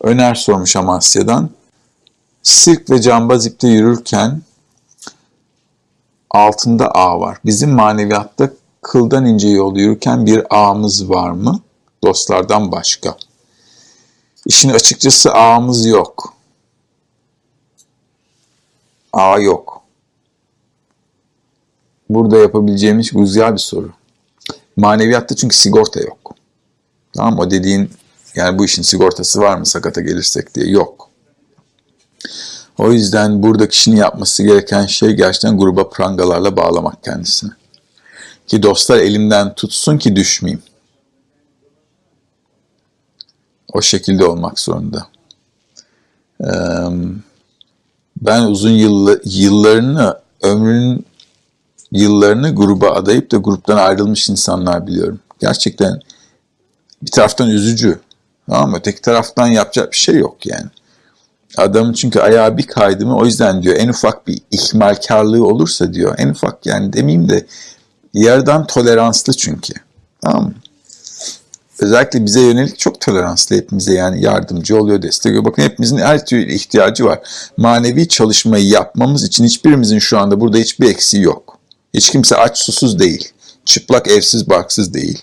Öner sormuş Amasya'dan. Sirk ve cambaz ipte yürürken altında ağ var. Bizim maneviyatta kıldan ince yol yürürken bir ağımız var mı? Dostlardan başka. İşin açıkçası ağımız yok. Ağ yok. Burada yapabileceğimiz güzel bir soru. Maneviyatta çünkü sigorta yok. Tamam? O dediğin yani bu işin sigortası var mı sakata gelirsek diye yok. O yüzden burada kişinin yapması gereken şey gerçekten gruba prangalarla bağlamak kendisini. Ki dostlar elimden tutsun ki düşmeyeyim. O şekilde olmak zorunda. Ben uzun yıllarını, ömrünün yıllarını gruba adayıp da gruptan ayrılmış insanlar biliyorum. Gerçekten bir taraftan üzücü. Tamam mı? Öteki taraftan yapacak bir şey yok yani. Adamın çünkü ayağı bir kaydı mı o yüzden diyor en ufak bir ihmalkarlığı olursa diyor. En ufak yani demeyeyim de yerden toleranslı çünkü. Tamam mı? Özellikle bize yönelik çok toleranslı hepimize yani yardımcı oluyor, destek oluyor. Bakın hepimizin her türlü ihtiyacı var. Manevi çalışmayı yapmamız için hiçbirimizin şu anda burada hiçbir eksiği yok. Hiç kimse aç susuz değil. Çıplak evsiz barksız değil.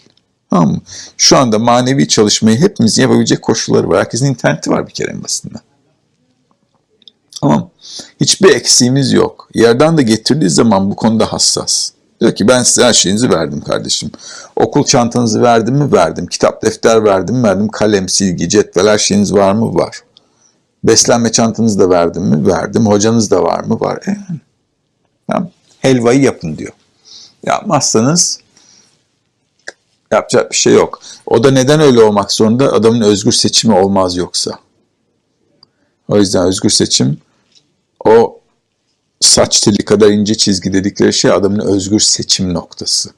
Tamam mı? Şu anda manevi çalışmayı hepimizin yapabilecek koşulları var. Herkesin interneti var bir kere en basitinden. Tamam. Hiçbir eksiğimiz yok. Yerden de getirdiği zaman bu konuda hassas. Diyor ki ben size her şeyinizi verdim kardeşim. Okul çantanızı verdim mi? Verdim. Kitap, defter verdim mi? Verdim. Kalem, silgi, cetvel her şeyiniz var mı? Var. Beslenme çantanızı da verdim mi? Verdim. Hocanız da var mı? Var. E, tamam. Helvayı yapın diyor. Yapmazsanız yapacak bir şey yok. O da neden öyle olmak zorunda? Adamın özgür seçimi olmaz yoksa. O yüzden özgür seçim o saç teli kadar ince çizgi dedikleri şey adamın özgür seçim noktası.